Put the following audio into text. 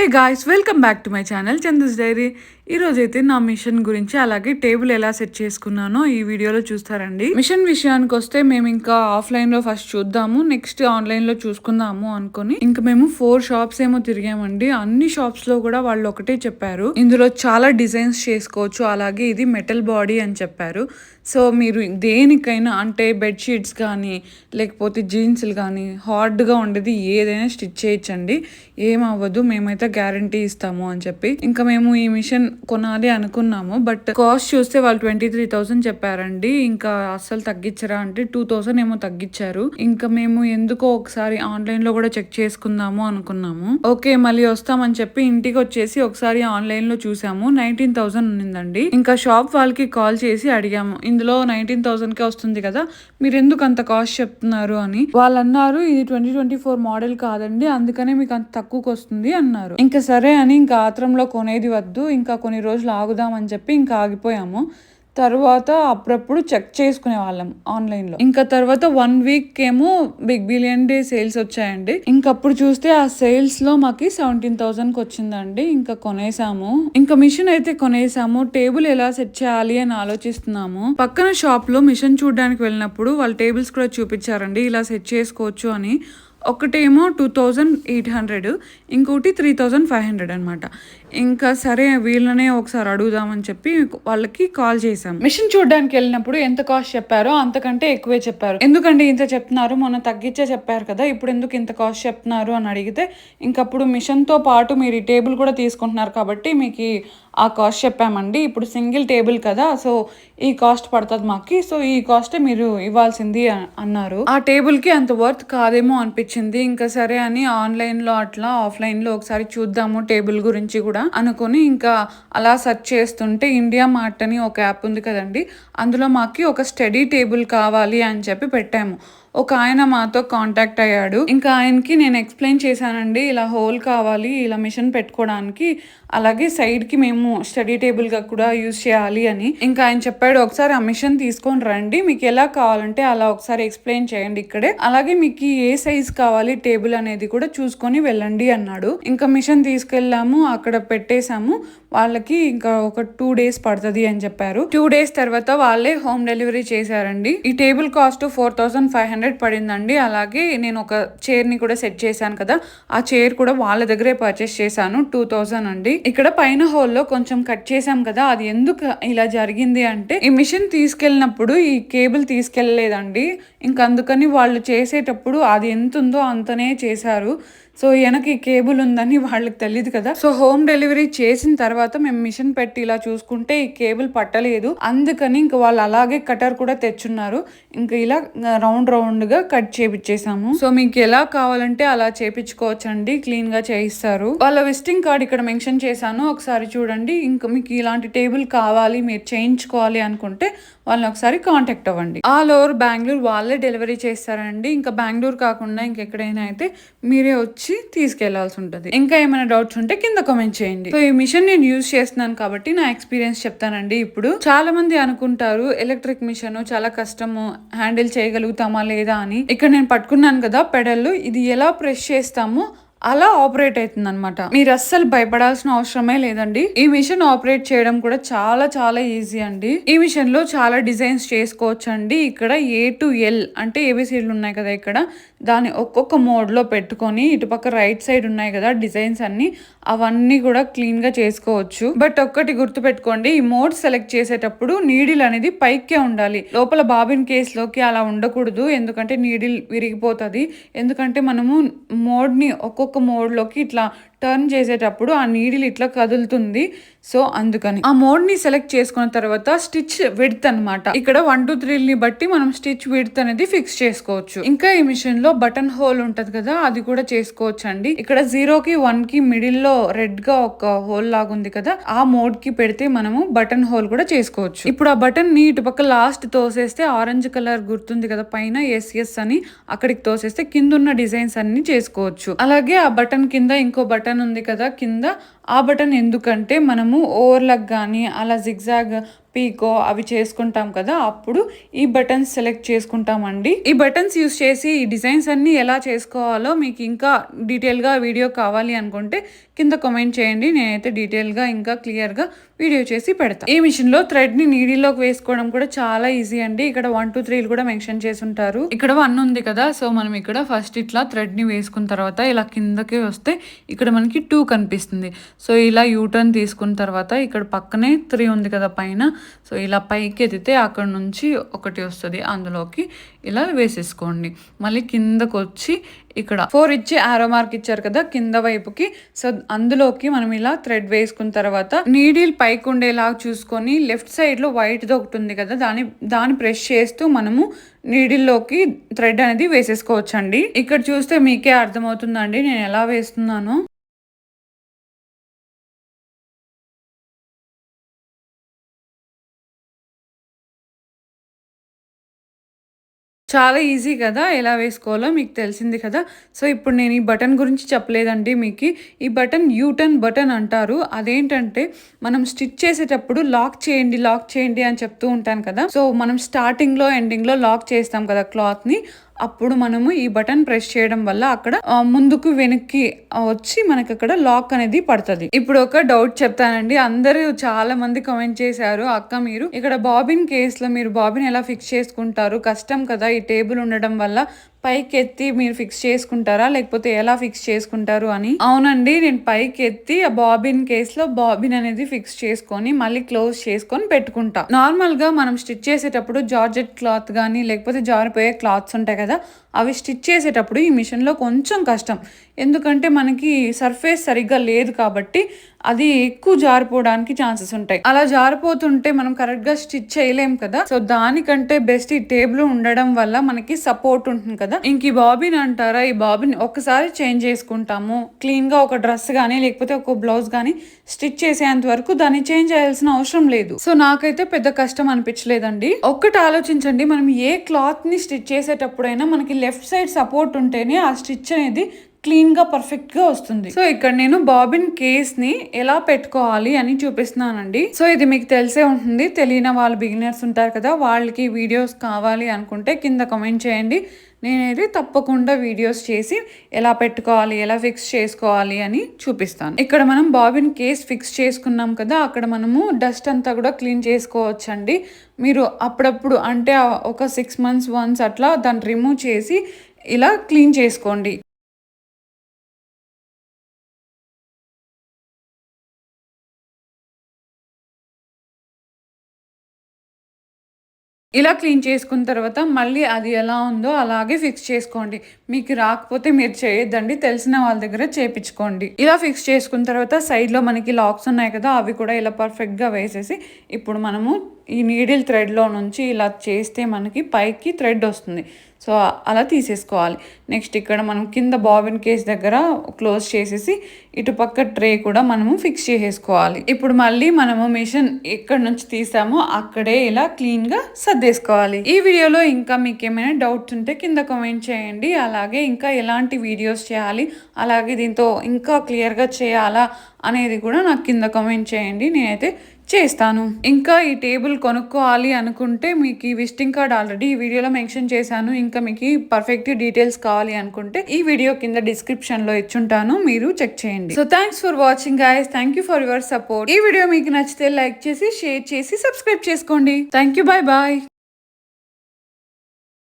Hey guys welcome back to my channel Chanda's diary ఈరోజు అయితే నా మిషన్ గురించి అలాగే టేబుల్ ఎలా సెట్ చేసుకున్నానో ఈ వీడియోలో చూస్తారండి. మిషన్ విషయానికి వస్తే మేము ఇంకా ఆఫ్లైన్లో ఫస్ట్ చూద్దాము నెక్స్ట్ ఆన్లైన్లో చూసుకుందాము అనుకొని ఇంకా మేము ఫోర్ షాప్స్ ఏమో తిరిగామండి. అన్ని షాప్స్లో కూడా వాళ్ళు ఒకటే చెప్పారు. ఇందులో చాలా డిజైన్స్ చేసుకోవచ్చు అలాగే ఇది మెటల్ బాడీ అని చెప్పారు. సో మీరు దేనికైనా అంటే బెడ్షీట్స్ కానీ లేకపోతే జీన్స్లు కానీ హార్డ్గా ఉండేది ఏదైనా స్టిచ్ చేయొచ్చండి. ఏమవ్వదు మేమైతే గ్యారంటీ ఇస్తాము అని చెప్పి. ఇంకా మేము ఈ మిషన్ కొనాలి అనుకున్నాము బట్ కాస్ట్ చూస్తే వాళ్ళు ట్వంటీ త్రీ థౌసండ్ చెప్పారండి. ఇంకా అస్సలు తగ్గించరా అంటే టూ థౌసండ్ ఏమో తగ్గించారు. ఇంకా మేము ఎందుకో ఒకసారి ఆన్లైన్లో కూడా చెక్ చేసుకుందాము అనుకున్నాము. ఓకే మళ్ళీ వస్తామని చెప్పి ఇంటికి వచ్చేసి ఒకసారి ఆన్లైన్లో చూసాము. నైన్టీన్ థౌసండ్ ఉన్నిందండి. ఇంకా షాప్ వాళ్ళకి కాల్ చేసి అడిగాము. ఇందులో నైన్టీన్ థౌసండ్ కే వస్తుంది కదా మీరు ఎందుకు అంత కాస్ట్ చెప్తున్నారు అని. వాళ్ళు అన్నారు ఇది ట్వంటీ ట్వంటీ ఫోర్ మోడల్ కాదండి అందుకనే మీకు అంత తక్కువకి వస్తుంది అన్నారు. ఇంకా సరే అని ఇంకా ఆత్రంలో కొనేది వద్దు ఇంకా కొన్ని రోజులు ఆగుదామని చెప్పి ఇంకా ఆగిపోయాము. తర్వాత అప్పుడప్పుడు చెక్ చేసుకునే వాళ్ళం ఆన్లైన్లో. ఇంకా తర్వాత వన్ వీక్ ఏమో బిగ్ బిలియన్ డే సేల్స్ వచ్చాయండి. ఇంకప్పుడు చూస్తే ఆ సేల్స్లో మాకు సెవెంటీన్ థౌసండ్కి వచ్చిందండి. ఇంకా కొనేసాము. ఇంకా మిషన్ అయితే కొనేసాము. టేబుల్ ఎలా సెట్ చేయాలి అని ఆలోచిస్తున్నాము. పక్కన షాప్లో మిషన్ చూడడానికి వెళ్ళినప్పుడు వాళ్ళు టేబుల్స్ కూడా చూపించారండి. ఇలా సెట్ చేసుకోవచ్చు అని. ఒకటేమో టూ థౌజండ్ ఎయిట్ హండ్రెడ్ ఇంకోటి త్రీ థౌజండ్ ఫైవ్ హండ్రెడ్ అనమాట ఇంకా సరే వీళ్ళనే ఒకసారి అడుగుదామని చెప్పి వాళ్ళకి కాల్ చేశాం. మిషన్ చూడడానికి వెళ్ళినప్పుడు ఎంత కాస్ట్ చెప్పారో అంతకంటే ఎక్కువే చెప్పారు. ఎందుకంటే ఇంత చెప్తున్నారు? మొన్న తగ్గించే చెప్పారు కదా ఇప్పుడు ఎందుకు ఇంత కాస్ట్ చెప్తున్నారు అని అడిగితే ఇంకప్పుడు మిషన్తో పాటు మీరు ఈ టేబుల్ కూడా తీసుకుంటున్నారు కాబట్టి మీకు ఆ కాస్ట్ చెప్పామండి. ఇప్పుడు సింగిల్ టేబుల్ కదా సో ఈ కాస్ట్ పడుతుంది మాకు. సో ఈ కాస్ట్ మీరు ఇవ్వాల్సింది అన్నారు. ఆ టేబుల్కి అంత వర్త్ కాదేమో అనిపించింది. ఇంకా సరే అని ఆన్లైన్లో అట్లా ఆఫ్లైన్లో ఒకసారి చూద్దాము టేబుల్ గురించి కూడా. అనుకుని ఇంకా అలా సెర్చ్ చేస్తుంటే ఇండియా మార్ట్ అని ఒక యాప్ ఉంది కదండి. అందులో మాకు ఒక స్టడీ టేబుల్ కావాలి అని చెప్పి పెట్టాము. ఒక ఆయన మాతో కాంటాక్ట్ అయ్యాడు. ఇంకా ఆయనకి నేను ఎక్స్ప్లెయిన్ చేశానండి ఇలా హోల్ కావాలి ఇలా మిషన్ పెట్టుకోవడానికి అలాగే సైడ్కి మేము స్టడీ టేబుల్గా కూడా యూజ్ చేయాలి అని. ఇంకా ఆయన చెప్పాడు ఒకసారి ఆ మిషన్ తీసుకొని రండి మీకు ఎలా కావాలంటే అలా ఒకసారి ఎక్స్ప్లెయిన్ చేయండి ఇక్కడే. అలాగే మీకు ఏ సైజ్ కావాలి టేబుల్ అనేది కూడా చూసుకొని వెళ్ళండి అన్నాడు. ఇంకా మిషన్ తీసుకెళ్ళాము అక్కడ పెట్టేశాము. వాళ్ళకి ఇంకా ఒక టూ డేస్ పడుతుంది అని చెప్పారు. టూ డేస్ తర్వాత వాళ్ళే హోమ్ డెలివరీ చేశారండి. ఈ table cost four thousand five hundred పడిందండి. అలాగే నేను ఒక చైర్ని కూడా సెట్ చేశాను కదా ఆ చైర్ కూడా వాళ్ళ దగ్గరే పర్చేస్ చేశాను టూ థౌసండ్ అండి. ఇక్కడ పైన హోల్లో కొంచెం కట్ చేశాం కదా అది ఎందుకు ఇలా జరిగింది అంటే ఈ మిషన్ తీసుకెళ్ళినప్పుడు ఈ కేబుల్ తీసుకెళ్ళలేదండి. ఇంక అందుకని వాళ్ళు చేసేటప్పుడు అది ఎంత ఉందో అంతనే చేశారు. సో వెనక ఈ కేబుల్ ఉందని వాళ్ళకి తెలియదు కదా. సో హోమ్ డెలివరీ చేసిన తర్వాత మేము మిషన్ పెట్టి ఇలా చూసుకుంటే ఈ కేబుల్ పట్టలేదు. అందుకని ఇంక వాళ్ళు అలాగే కటర్ కూడా తెచ్చున్నారు. ఇంకా ఇలా రౌండ్ రౌండ్గా కట్ చేపించేసాము సో మీకు ఎలా కావాలంటే అలా చేపించుకోవచ్చండి క్లీన్గా చేయిస్తారు. వాళ్ళ విజిటింగ్ కార్డ్ ఇక్కడ మెన్షన్ చేశాను. ఒకసారి చూడండి. ఇంకా మీకు ఇలాంటి టేబుల్ కావాలి. మీరు చేయించుకోవాలి అనుకుంటే వాళ్ళని ఒకసారి కాంటాక్ట్ అవ్వండి. ఆల్ ఓవర్ బెంగళూరు వాళ్ళే డెలివరీ చేస్తారండి. ఇంకా బెంగళూరు కాకుండా ఇంకెక్కడైనా అయితే మీరే వచ్చి తీసుకెళ్ళాల్సి ఉంటుంది. ఇంకా ఏమైనా డౌట్స్ ఉంటే కింద కామెంట్ చేయండి. సో ఈ మిషన్ నేను యూజ్ చేస్తున్నాను కాబట్టి నా ఎక్స్పీరియన్స్ చెప్తానండి. ఇప్పుడు చాలా మంది అనుకుంటారు ఎలక్ట్రిక్ మిషన్ చాలా కష్టము హ్యాండిల్ చేయగలుగుతామా లేదా అని. ఇక్కడ నేను పట్టుకున్నాను కదా పెడల్లు. ఇది ఎలా ప్రెస్ చేస్తామో అలా ఆపరేట్ అవుతుంది అనమాట మీరు అస్సలు భయపడాల్సిన అవసరమే లేదండి. ఈ మిషన్ ఆపరేట్ చేయడం కూడా చాలా చాలా ఈజీ అండి. ఈ మిషన్లో చాలా డిజైన్స్ చేసుకోవచ్చు అండి ఇక్కడ ఏ టు ఎల్ అంటే ఏబిసిడ్లు ఉన్నాయి కదా ఇక్కడ. దాన్ని ఒక్కొక్క మోడ్లో పెట్టుకొని ఇటుపక్క రైట్ సైడ్ ఉన్నాయి కదా డిజైన్స్ అన్ని అవన్నీ కూడా క్లీన్గా చేసుకోవచ్చు. బట్ ఒక్కటి గుర్తు పెట్టుకోండి ఈ మోడ్ సెలెక్ట్ చేసేటప్పుడు నీడిల్ అనేది పైకే ఉండాలి. లోపల బాబిన్ కేస్లోకి అలా ఉండకూడదు. ఎందుకంటే నీడిల్ విరిగిపోతుంది. ఎందుకంటే మనము మోడ్ని ఒక్కొక్క ఒక్కొక్క మోడ్లోకి ఇట్లా టర్న్ చేసేటప్పుడు ఆ నీడిల్ ఇట్లా కదులుతుంది. సో అందుకని. ఆ మోడ్ని సెలెక్ట్ చేసుకున్న తర్వాత స్టిచ్ విడ్త్ అన్నమాట. ఇక్కడ వన్ టూ ని బట్టి మనం స్టిచ్ విడ్త్ అనేది ఫిక్స్ చేసుకోవచ్చు. ఇంకా ఈ మిషన్లో బటన్ హోల్ ఉంటది కదా అది కూడా చేసుకోవచ్చు అండి ఇక్కడ జీరో కి వన్కి మిడిల్లో రెడ్గా ఒక హోల్ లాగా ఉంది కదా ఆ మోడ్కి పెడితే మనము బటన్ హోల్ కూడా చేసుకోవచ్చు. ఇప్పుడు ఆ బటన్ని ఇటు పక్క లాస్ట్ తోసేస్తే ఆరెంజ్ కలర్ గుర్తుంది కదా పైన ఎస్ ఎస్ అని అక్కడికి తోసేస్తే కింద ఉన్న డిజైన్స్ అన్ని చేసుకోవచ్చు. అలాగే ఆ బటన్ కింద ఇంకో బటన్ ఉంది కదా కింద ఆ బటన్ ఎందుకంటే మనము ఓవర్లక్ కానీ అలా జిగ్జాగ్ పీకో అవి చేసుకుంటాం కదా అప్పుడు ఈ బటన్స్ సెలెక్ట్ చేసుకుంటామండి. ఈ బటన్స్ యూస్ చేసి ఈ డిజైన్స్ అన్నీ ఎలా చేసుకోవాలో మీకు ఇంకా డీటెయిల్గా వీడియో కావాలి అనుకుంటే కింద కమెంట్ చేయండి. నేనైతే డీటెయిల్గా ఇంకా క్లియర్గా వీడియో చేసి పెడతా. ఈ మిషన్లో థ్రెడ్ని నీడిల్లోకి వేసుకోవడం కూడా చాలా ఈజీ అండి. ఇక్కడ వన్ టూ త్రీలు కూడా మెన్షన్ చేసి ఉంటారు ఇక్కడ వన్ ఉంది కదా సో మనం ఇక్కడ ఫస్ట్ ఇట్లా థ్రెడ్ని వేసుకున్న తర్వాత ఇలా కిందకి వస్తే ఇక్కడ మనకి టూ కనిపిస్తుంది. సో ఇలా యూటర్న్ తీసుకున్న తర్వాత ఇక్కడ పక్కనే త్రీ ఉంది కదా పైన సో ఇలా పైకి ఎత్తితే అక్కడ నుంచి ఒకటి వస్తుంది. అందులోకి ఇలా వేసేసుకోండి. మళ్ళీ కిందకు వచ్చి ఇక్కడ ఫోర్ ఇచ్చి ఆరో మార్క్ ఇచ్చారు కదా కింద వైపుకి. సో అందులోకి మనం ఇలా థ్రెడ్ వేసుకున్న తర్వాత నీడిల్ పైకి ఉండేలాగా చూసుకొని లెఫ్ట్ సైడ్లో వైట్ది ఒకటి ఉంది కదా దాని దాన్ని ప్రెస్ చేస్తూ మనము నీడిల్లోకి థ్రెడ్ అనేది వేసేసుకోవచ్చండి. ఇక్కడ చూస్తే మీకే అర్థమవుతుందండి నేను ఎలా వేస్తున్నానో. చాలా ఈజీ కదా ఎలా వేసుకోవాలో మీకు తెలిసింది కదా. సో ఇప్పుడు నేను ఈ బటన్ గురించి చెప్పలేదండి మీకు. ఈ బటన్ యూటర్న్ బటన్ అంటారు. అదేంటంటే మనం స్టిచ్ చేసేటప్పుడు లాక్ చేయండి లాక్ చేయండి అని చెప్తూ ఉంటాను కదా. సో మనం స్టార్టింగ్లో ఎండింగ్లో లాక్ చేస్తాం కదా క్లాత్ని. అప్పుడు మనము ఈ బటన్ ప్రెస్ చేయడం వల్ల అక్కడ ముందుకు వెనక్కి వచ్చి మనకి అక్కడ లాక్ అనేది పడుతుంది. ఇప్పుడు ఒక డౌట్ చెప్తానండి. అందరూ చాలా మంది కామెంట్ చేశారు అక్క మీరు ఇక్కడ బాబిన్ కేసులో మీరు బాబిన్ ఎలా ఫిక్స్ చేసుకుంటారు? కష్టం కదా ఈ టేబుల్ ఉండడం వల్ల పైకి ఎత్తి మీరు ఫిక్స్ చేసుకుంటారా? లేకపోతే ఎలా ఫిక్స్ చేసుకుంటారు? అని. అవునండి నేను పైకి ఎత్తి ఆ బాబిన్ కేసులో బాబిన్ అనేది ఫిక్స్ చేసుకొని మళ్ళీ క్లోజ్ చేసుకొని పెట్టుకుంటా. నార్మల్గా మనం స్టిచ్ చేసేటప్పుడు జార్జెట్ క్లాత్ కానీ లేకపోతే జారిపోయే క్లాత్స్ ఉంటాయి కదా అవి స్టిచ్ చేసేటప్పుడు ఈ మిషన్లో కొంచెం కష్టం. ఎందుకంటే మనకి సర్ఫేస్ సరిగ్గా లేదు కాబట్టి అది ఎక్కువ జారిపోవడానికి ఛాన్సెస్ ఉంటాయి. అలా జారిపోతుంటే మనం కరెక్ట్గా స్టిచ్ చేయలేం కదా? సో దానికంటే బెస్ట్ ఈ టేబుల్ ఉండడం వల్ల మనకి సపోర్ట్ ఉంటుంది కదా? ఇంక ఈ బాబిన్ అంటారా? ఈ బాబిన్ ఒకసారి చేంజ్ చేసుకుంటాము. క్లీన్గా ఒక డ్రెస్ కానీ లేకపోతే ఒక బ్లౌజ్ కానీ స్టిచ్ చేసేంత వరకు దాన్ని చేంజ్ చేయాల్సిన అవసరం లేదు. సో నాకైతే పెద్ద కష్టం అనిపించలేదండి. ఒక్కటి ఆలోచించండి. మనం ఏ క్లాత్ని స్టిచ్ చేసేటప్పుడైనా మనకి లెఫ్ట్ సైడ్ సపోర్ట్ ఉంటేనే ఆ స్టిచ్ అనేది క్లీన్గా పర్ఫెక్ట్గా వస్తుంది. సో ఇక్కడ నేను బాబిన్ కేస్ని ఎలా పెట్టుకోవాలి అని చూపిస్తున్నానండి. సో ఇది మీకు తెలిసే ఉంటుంది. తెలియని వాళ్ళు బిగినర్స్ ఉంటారు కదా వాళ్ళకి వీడియోస్ కావాలి అనుకుంటే కింద కమెంట్ చేయండి. నేనైతే తప్పకుండా వీడియోస్ చేసి ఎలా పెట్టుకోవాలి ఎలా ఫిక్స్ చేసుకోవాలి అని చూపిస్తాను. ఇక్కడ మనం బాబిన్ కేస్ ఫిక్స్ చేసుకున్నాం కదా అక్కడ మనము డస్ట్ అంతా కూడా క్లీన్ చేసుకోవచ్చండి. మీరు అప్పుడప్పుడు అంటే ఒక సిక్స్ మంత్స్ వన్స్ అట్లా దాన్ని రిమూవ్ చేసి ఇలా క్లీన్ చేసుకోండి. ఇలా క్లీన్ చేసుకున్న తర్వాత మళ్ళీ అది ఎలా ఉందో అలాగే ఫిక్స్ చేసుకోండి. మీకు రాకపోతే మీరు చేయొద్దండి. తెలిసిన వాళ్ళ దగ్గర చేపించుకోండి. ఇలా ఫిక్స్ చేసుకున్న తర్వాత సైడ్లో మనకి లాక్స్ ఉన్నాయి కదా అవి కూడా ఇలా పర్ఫెక్ట్గా వేసేసి ఇప్పుడు మనము ఈ నీడిల్ థ్రెడ్లో నుంచి ఇలా చేస్తే మనకి పైకి థ్రెడ్ వస్తుంది. సో అలా తీసేసుకోవాలి. నెక్స్ట్ ఇక్కడ మనం కింద బాబిన్ కేస్ దగ్గర క్లోజ్ చేసేసి ఇటు పక్క ట్రే కూడా మనము ఫిక్స్ చేసేసుకోవాలి. ఇప్పుడు మళ్ళీ మనము మిషన్ ఎక్కడ నుంచి తీసామో అక్కడే ఇలా క్లీన్గా సర్దేసుకోవాలి. ఈ వీడియోలో ఇంకా మీకు ఏమైనా డౌట్స్ ఉంటే కింద కామెంట్ చేయండి. అలాగే ఇంకా ఎలాంటి వీడియోస్ చేయాలి అలాగే దీంతో ఇంకా క్లియర్గా చేయాలా అనేది కూడా నాకు కింద కామెంట్ చేయండి. నేనైతే చేస్తాను. ఇంకా ఈ టేబుల్ కొనుక్కోవాలి అనుకుంటే మీకు ఈ విజిటింగ్ కార్డ్ ఆల్రెడీ ఈ వీడియోలో మెన్షన్ చేశాను. ఇంకా మీకు పర్ఫెక్ట్ డీటెయిల్స్ కావాలి అనుకుంటే ఈ వీడియో కింద డిస్క్రిప్షన్లో ఇచ్చుంటాను. మీరు చెక్ చేయండి. So thanks for watching guys thank you for your support ఈ వీడియో మీకు నచ్చితే లైక్ చేసి షేర్ చేసి సబ్స్క్రైబ్ చేసుకోండి. Thank you bye bye